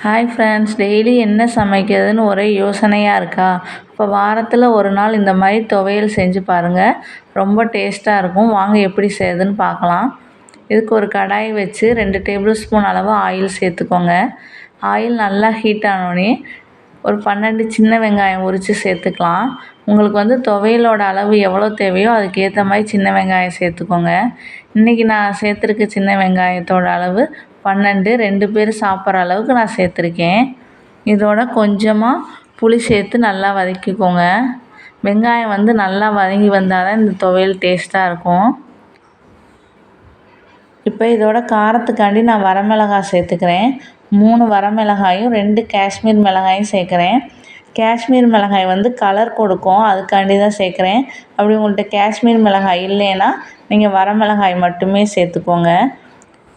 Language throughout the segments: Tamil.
ஹாய் ஃப்ரெண்ட்ஸ் டெய்லி என்ன சமைக்கிறதுன்னு ஒரே யோசனையாக இருக்கா? இப்போ வாரத்தில் ஒரு நாள் இந்த மாதிரி துவையல் செஞ்சு பாருங்கள் ரொம்ப டேஸ்ட்டாக இருக்கும். வாங்க எப்படி செய்யுதுன்னு பார்க்கலாம். இதுக்கு ஒரு கடாய் வச்சு ரெண்டு டேபிள் ஸ்பூன் அளவு ஆயில் சேர்த்துக்கோங்க. ஆயில் நல்லா ஹீட் ஆனோடனே ஒரு பன்னெண்டு சின்ன வெங்காயம் உரித்து சேர்த்துக்கலாம். உங்களுக்கு வந்து துவையலோட அளவு எவ்வளோ தேவையோ அதுக்கு ஏற்ற மாதிரி சின்ன வெங்காயம் சேர்த்துக்கோங்க. இன்றைக்கி நான் சேர்த்துருக்க சின்ன வெங்காயத்தோட அளவு பன்னெண்டு ரெண்டு பேர் சாப்பிட்ற அளவுக்கு நான் சேர்த்துருக்கேன். இதோட கொஞ்சமாக புளி சேர்த்து நல்லா வதக்கிக்கோங்க. வெங்காயம் வந்து நல்லா வதங்கி வந்தால் தான் இந்த துவையல் டேஸ்ட்டாக இருக்கும். இப்போ இதோட காரத்துக்காண்டி நான் வரமிளகாய் சேர்த்துக்கிறேன். மூணு வரமிளகாயும் ரெண்டு காஷ்மீர் மிளகாயும் சேர்க்குறேன். காஷ்மீர் மிளகாய் வந்து கலர் கொடுக்கும் அதுக்காண்டி தான் சேர்க்குறேன். அப்படி உங்கள்கிட்ட காஷ்மீர் மிளகாய் இல்லைன்னா நீங்கள் வரமிளகாய் மட்டுமே சேர்த்துக்கோங்க.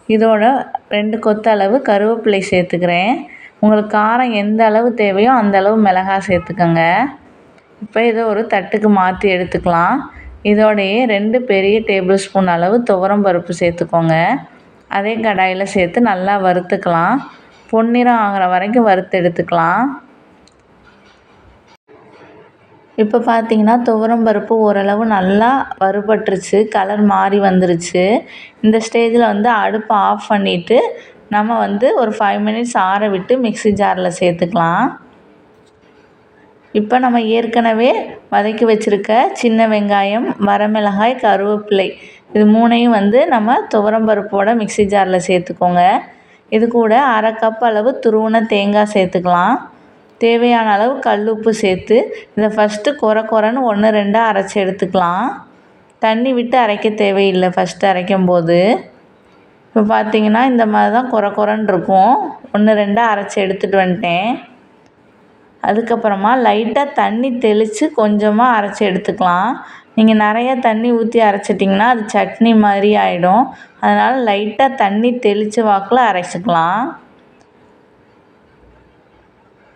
இதோட ரெண்டு கொத்தளவு கருவேப்பிலை சேர்த்துக்கிறேன். உங்களுக்கு காரம் எந்த அளவு தேவையோ அந்த அளவு மிளகாய் சேர்த்துக்கோங்க. இப்போ இதை ஒரு தட்டுக்கு மாற்றி எடுத்துக்கலாம். இதோடையே ரெண்டு பெரிய டேபிள் ஸ்பூன் அளவு துவரம் பருப்பு சேர்த்துக்கோங்க. அதே கடாயில் சேர்த்து நல்லா வறுத்துக்கலாம். பொன்னிறம் ஆகிற வரைக்கும் வறுத்து எடுத்துக்கலாம். இப்போ பார்த்தீங்கன்னா துவரம் பருப்பு ஓரளவு நல்லா வறுபட்டுருச்சு கலர் மாறி வந்துருச்சு. இந்த ஸ்டேஜில் வந்து அடுப்பை ஆஃப் பண்ணிவிட்டு நம்ம வந்து ஒரு ஃபைவ் மினிட்ஸ் ஆற விட்டு மிக்ஸி ஜாரில் சேர்த்துக்கலாம். இப்போ நம்ம ஏற்கனவே வதக்கி வச்சுருக்க சின்ன வெங்காயம் வரமிளகாய் கருவேப்பிலை இது மூணையும் வந்து நம்ம துவரம் பருப்போட மிக்ஸி ஜாரில் சேர்த்துக்கோங்க. இது கூட அரை கப் அளவு துருவின தேங்காய் சேர்த்துக்கலாம். தேவையான அளவு கல் உப்பு சேர்த்து இதை ஃபஸ்ட்டு குறை குறைன்னு ஒன்று ரெண்டாக அரைச்சி எடுத்துக்கலாம். தண்ணி விட்டு அரைக்க தேவையில்லை ஃபஸ்ட்டு அரைக்கும் போது இப்போ பார்த்தீங்கன்னா இந்த மாதிரி தான் குறை குறைன்னு இருக்கும். ஒன்று ரெண்டாக அரைச்சி எடுத்துகிட்டு வந்துட்டேன். அதுக்கப்புறமா லைட்டாக தண்ணி தெளித்து கொஞ்சமாக அரைச்சி எடுத்துக்கலாம். நீங்கள் நிறையா தண்ணி ஊற்றி அரைச்சிட்டிங்கன்னா அது சட்னி மாதிரி ஆகிடும் அதனால் லைட்டாக தண்ணி தெளித்து வாக்கில் அரைச்சிக்கலாம்.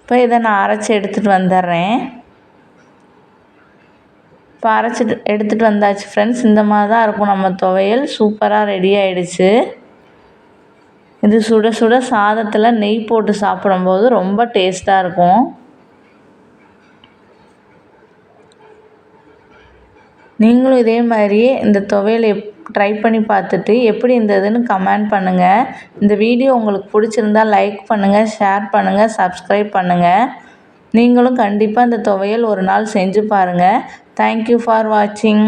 இப்போ இதை நான் அரைச்சி எடுத்துகிட்டு வந்துடுறேன் இப்போ அரைச்சிட்டு எடுத்துகிட்டு வந்தாச்சு ஃப்ரெண்ட்ஸ் இந்த மாதிரி தான் இருக்கும் நம்ம துவையல். சூப்பராக ரெடி ஆகிடுச்சு இது சுட சுட சாதத்தில் நெய் போட்டு சாப்பிடும்போது ரொம்ப டேஸ்ட்டாக இருக்கும். நீங்களும் இதே மாதிரியே இந்த துவையல் எப் ட்ரை பண்ணி பார்த்துட்டு எப்படி இருந்ததுன்னு கமெண்ட் பண்ணுங்கள் இந்த வீடியோ உங்களுக்கு பிடிச்சிருந்தா லைக் பண்ணுங்கள் ஷேர் பண்ணுங்கள் சப்ஸ்கிரைப் பண்ணுங்கள் நீங்களும் கண்டிப்பாக இந்த துவையல் ஒரு நாள் செஞ்சு பாருங்கள் தேங்க்யூ ஃபார் வாட்சிங்